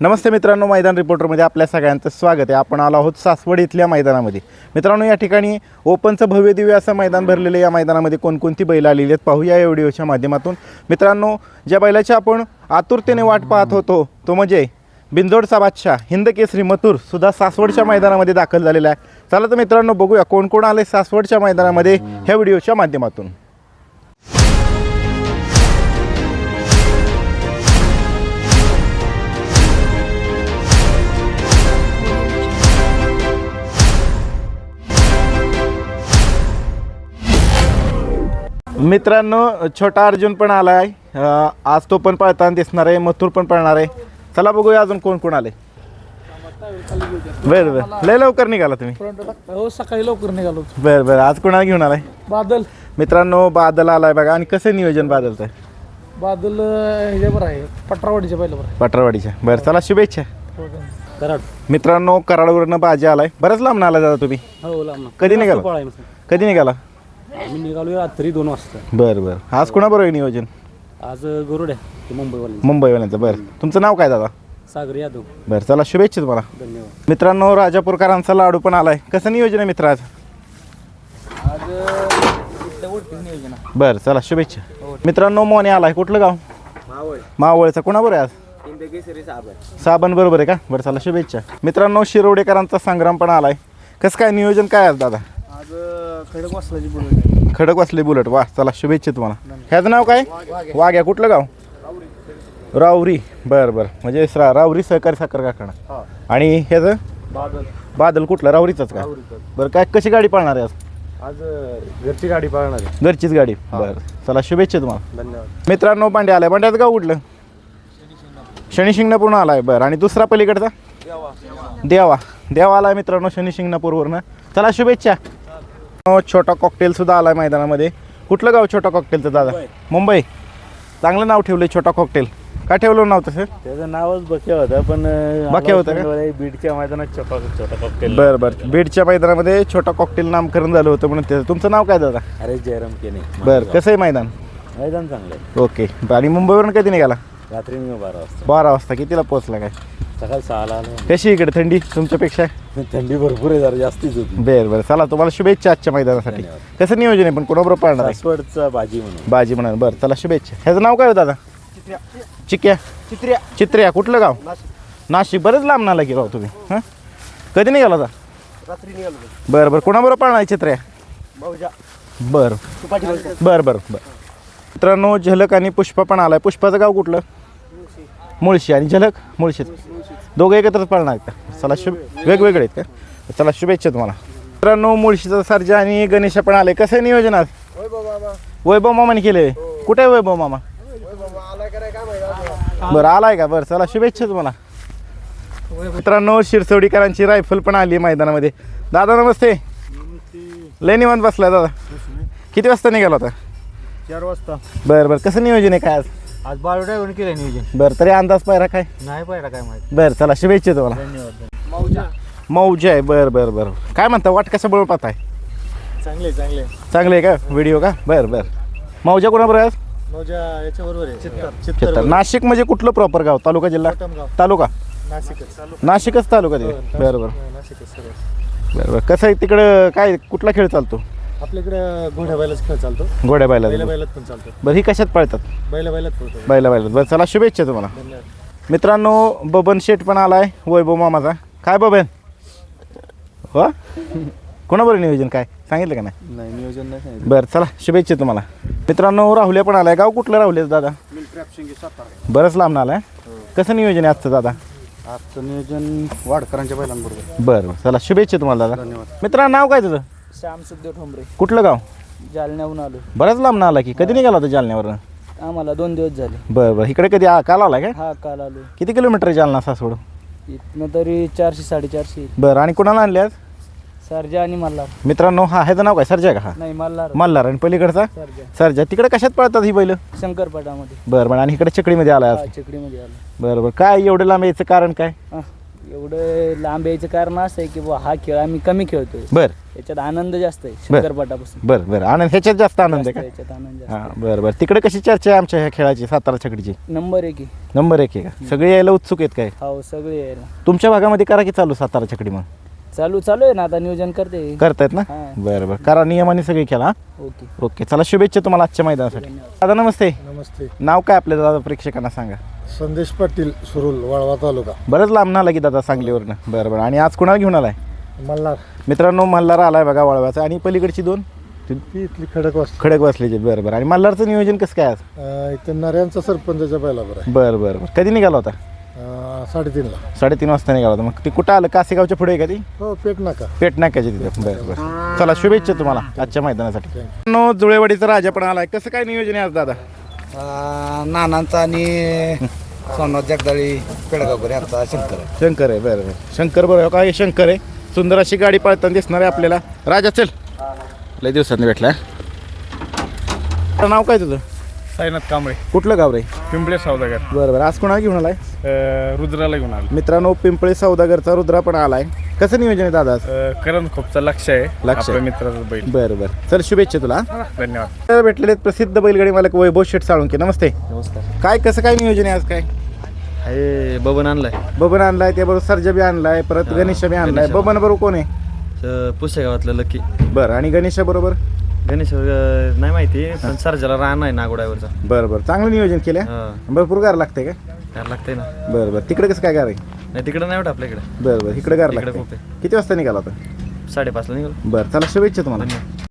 नमस्ते मित्रांनो मैदान रिपोर्टरमध्ये आपल्या सगळ्यांचं स्वागत आहे. आपण आलो आहोत सासवड इथल्या मैदानामध्ये. मित्रांनो या ठिकाणी ओपनचं भव्य दिव्य असं मैदान भरलेलं आहे. या मैदानामध्ये कोणकोणती बैल आलेली आहेत पाहूया या व्हिडिओच्या माध्यमातून. मित्रांनो ज्या बैलाची आपण आतुरतेने वाट पाहत होतो तो म्हणजे बिंदोडचा बादशाह हिंद केसरी मथुर सुद्धा सासवडच्या मैदानामध्ये दाखल झालेला आहे. चला तर मित्रांनो बघूया कोण कोण आले सासवडच्या मैदानामध्ये ह्या व्हिडिओच्या माध्यमातून. मित्रांनो छोटा अर्जुन पण आला आहे आज तो पण पळताना दिसणार आहे मथुर पण पळणार आहे. चला बघूया अजून कोण कोण आले बरं बरं. लय लवकर निघाला तुम्ही. हो सकाळी लवकर निघालो. बरं बरं. आज कोणाला घेऊन आलाय? बादल. मित्रांनो बादल आलाय बघा. आणि कसं नियोजन बादलचं? आहे बादल ह्याच्यावर आहे. पटरावाडीच्या पहिल्यावर आहे. पटरवाडीच्या. बरं चला शुभेच्छा. कराड. मित्रांनो कराडवरनं बाजी आलाय. बरंच लांब आला दादा तुम्ही. हो लांब कधी निघाला? कधी निघाला? आम्ही निघालो रात्री दोन वाजता. बरं बरं. आज कोणाबरोबर आहे नियोजन? आज गरुड आहे ते मुंबईवाले मुंबईवाल्यांचं बरं. तुमचं नाव काय दादा? सागर यादव. बरं चला शुभेच्छा तुम्हाला. धन्यवाद. मित्रांनो राजापूरकरांचा लाडू पण आलाय. कसं नियोजन आहे मित्र आज? आज नियोजन बरं चला शुभेच्छा. मित्रांनो मोने आलाय. कुठलं गाव? मावळचा. कोणाबरोबर आहे आज? साबण बरोबर आहे का? बरं चला शुभेच्छा. मित्रांनो शिरोडेकरांचा संग्राम पण आलाय. कसं काय नियोजन काय आज दादा? आज खडक वासलाची बोलत खडक वाचले बुलेट वा चला शुभेच्छा तुम्हाला. ह्याचं नाव काय? वाघ्या कुठलं गाव? रावरी बरं बरं. म्हणजे रा- रावरी सहकारी साखर कारखाना. आणि ह्याचं? बादल. बादल कुठलं? रावरीचंच का? बरं काय कशी गाडी पाळणार आहे आज? आज घरची गाडी पाळणार आहे. घरचीच गाडी. बरं. चला शुभेच्छा तुम्हाला. धन्यवाद. मित्रांनो पांड्या आलाय. पांड्याचं गाव कुठलं? शनी शिंगणापूरनं आलाय. बरं. आणि दुसरा पलीकडचा? देवा. देवा आलाय मित्रांनो शनी शिंगणापूरवरनं. चला शुभेच्छा. छोटा कॉकटेल सुद्धा आलाय मैदानामध्ये. कुठलं गाव छोटा कॉकटेलचं दादा? मुंबई. चांगलं नाव ठेवलंय छोटा कॉकटेल काय ठेवलं नाव तसं? त्याचं नावच बके होतं पण बके होतं का? बीडच्या मैदानात छोटा छोटा कॉकटेल बरं बरं. बीडच्या मैदानामध्ये छोटा कॉकटेल नामकरण झालं होतं म्हणून त्याचं. तुमचं नाव काय दादा? अरे जयराम केने. बरं कसं आहे मैदान? मैदान चांगलं आहे. ओके. आणि मुंबईवरून कधी निघाला? रात्री मी बारा वाजता. बारा वाजता. कितीला पोहोचला काय? सकाळी सहाला आलो कशी इकडे थंडी तुमच्यापेक्षा? थंडी भरपूर आहे जरा जास्तीच होती. बरं बरं. चला तुम्हाला शुभेच्छा आजच्या मैदानासाठी. धन्यवाद. कसं नियोजन आहे पण? कोणाबरोबर पाळणार आहे? सासवडचा भाजी म्हणून. बाजी म्हणा बरं चला शुभेच्छा. ह्याचं नाव काय हो दादा? चिक्या. चित्र्या. चित्र्या कुठलं गाव? नाशिक. बरेच लांब नाला की राव तुम्ही हां? कधी निघाला होता? रात्री निघालो बरं बरं. कोणाबरोबर पाळणार आहे चित्र्या? भाऊजा बरं. बरं बरं बरं. मित्रांनो झलक आणि पुष्पा पण आलाय. पुष्पाचं गाव कुठलं? मुळशी आणि झलक मुळशीत. दोघं एकत्रच पाळणार आहेत का? चला शुभ वेगवेगळे आहेत का? चला शुभेच्छा तुम्हाला. मित्रांनो मुळशीचा सर्जा आणि गणेशा पण आले. कसं आहे नियोजन आज वैभव मामाने केले. कुठे आहे वैभव मामा? बरं आलाय का? बरं चला शुभेच्छा तुम्हाला. मित्रांनो शिरसवडीकरांची रायफल पण आली मैदानामध्ये. दादा नमस्ते. लय निवांत बसलाय दादा. किती वाजता निघाला होता? चार वाजता. बरं बरं. कसं नियोजन आहे काय आज? आज बारो ड्रायव्हर केलं नियोजन. बरं तरी अंदाज पायरा काय? नाही पाहिला काय माहिती. बरं चला शुभेच्छा तुम्हाला. धन्यवाद मौजा. मौज आहे बरं बरं बरं. काय म्हणता वाट कसं बरोबर पाहताय चांगले चांगले. चांगले आहे का? व्हिडिओ का? बरं बरं. मौजा कोणाबरोबर आहे आज? मौजा याच्या बरोबर आहे. चित्तर. चित्तर. नाशिक म्हणजे कुठलं प्रॉपर गाव? तालुका जिल्हा? तालुका? नाशिकच. नाशिकच तालुका ते बरं बरं. नाशिकच सगळं बरं बरं. कसं आहे तिकडं? काय कुठला खेळ चालतो? आपल्याकडे घोड्या बैलाच खेळ चालतो. घोड्या बैला बैला बैलात पण चालतो. बरं ही कशात पळतात? बैला बैलात पळतो. बैला बैला बरं चला शुभेच्छा तुम्हाला. धन्यवाद. मित्रांनो बबन शेठ पण आलाय वैभव मामाचा. काय बबन? हो? कोणाबरोबर नियोजन काय? सांगितलं का नाही? नाही नियोजन नाही सांगितलं. बरं चला शुभेच्छा तुम्हाला. मित्रांनो राहुल्या पण आलाय. गाव कुठलं राहुल्याचं दादा? सातारा बरंच लांब आलाय कसं नियोजन आहे आजचं दादा? आजचं नियोजन वाडकरांच्या बैलांबरोबर. बरं बरं. चला शुभेच्छा तुम्हाला दादा. धन्यवाद. मित्रांनो नाव काय तुझं? श्याम सुखदेव ठोंबरे. कुठलं गाव? जालन्याहून आलो बरंच लांब आला की. कधी निघाला होता जालन्यावर आम्हाला दोन दिवस झाले. बरं बरं. इकडे कधी आ- काल आला काय? हा काल आलो किती किलोमीटर जालना सासवड? इथनं तरी चारशे साडेचारशे. बरं आणि कुणाला आणले आज? सरजा आणि मल्हार. मित्रांनो हा ह्याचं नाव काय? सरजा का? हा. नाही मल्हार. मल्हार. आणि पलीकडचा? सरजा. सरजा. तिकडे कशात पळतात ही बैल? शंकरपाटामध्ये. बरं बरं. आणि इकडे चकडीमध्ये आला आज? हा चिकडीमध्ये आलो बरं बरं. काय एवढं लांब यायचं कारण काय? हा, एवढं लांब यायचं कारण असं आहे की बुवा हा खेळ आम्ही कमी खेळतोय. बर. याच्यात आनंद जास्त आहे शंकरपटापासून. बर बर. आनंद ह्याच्यात जास्त आनंद आहे जास्त का? याच्यात आनंद जास्त हां बरं बरं. तिकडे कशी चर्चा आहे आमच्या ह्या खेळाची सातारा छकडीची? नंबर एक आहे. नंबर एक आहे का? सगळे यायला उत्सुक आहेत काय? हो सगळे यायला. तुमच्या भागामध्ये करा की चालू सातारा छकडी मग? चालू चालू आहे ना आता नियोजन करते. करतायत ना? हां. बरं बरं. करा नियमाने सगळे खेळा हा? ओके. ओके चला शुभेच्छा तुम्हाला आजच्या मैदानासाठी. दादा नमस्ते. नमस्ते. नाव काय आपल्या दादा प्रेक्षकांना सांगा? संदेश पाटील सुरुल वाळवा तालुका. बरंच लांब आला की दादा सांगलीवरनं. बरं बरं. आणि आज कुणाला घेऊन आलाय? मल्हार. मित्रांनो मल्हार आलाय बघा वळवाचा आणि पलीकडची दोन? ती इथली खडक वाजता खडक बसलेचे बरं बरं. आणि मल्हारचं नियोजन कसं काय आज? इथं नऱ्यांचा सरपंचाच्या पहिला बरं बरं बरं. बरं कधी निघाला होता? साडेतीनला. साडेतीन वाजता निघाला होता. मग ती कुठं आलं? कासेगावच्या पुढे आहे का ती? हो पेट नका. पेट तिथे. बरं बरं. चला शुभेच्छा तुम्हाला आजच्या मैदानासाठी. नो जुळेवाडीचा राजा पण आलाय. कसं काय नियोजन आहे आज दादा? नानांचा आणि सोमनाथ जगदाळी पेडगावकर यांचा शंकर आहे. शंकर आहे बरं बरं. शंकर बरं हो, काय शंकर आहे? सुंदर अशी गाडी पळताना दिसणार आहे आपल्याला. राजा चल. लय दिवसांनी भेटला नाव काय तुझं? साईनाथ कांबळे. कुठलं गाव रे? पिंपळे सौदागर. बरं बरं. आज कोणाला घेऊन आलाय? अ, रुद्राला घेऊन आलो. मित्रांनो पिंपळे सौदागरचा रुद्रा पण आलाय. कसं नियोजन आहे दादा आज? अ, करण खोपचा लक्ष आहे लक्ष आहे. आपल्या मित्राचं बैल. बरं बरं. चल शुभेच्छा तुला धन्यवाद. तर भेटलेले आहेत प्रसिद्ध बैलगाडी मालक वैभव शेठ साळुंके. नमस्ते. नमस्कार. काय कसं काय नियोजन आहे आज काय? हे बबन आणलाय. बबन आणलाय त्याबरोबर सर्जा बी आणलाय परत गणेश बी आणलाय. गणेश. बबन बरोबर कोण आहे? पुसेगावातलं लकी. बरं आणि गणेशा बरोबर? गणेश नाही माहिती पण सरजाला रान आहे नागोड्यावरचा बरं बरं. चांगलं नियोजन केलं हा. भरपूर गार लागते का? त्याला लागतंय ना. बरं बरं. तिकडे कसं काय गार आहे? नाही तिकडे नाही वाटत आपल्या इकडे बरं बरं. इकडे गार इकडे लागते किती वाजता निघाला होता? साडेपाचला निघालो. बरं चला शुभेच्छा तुम्हाला.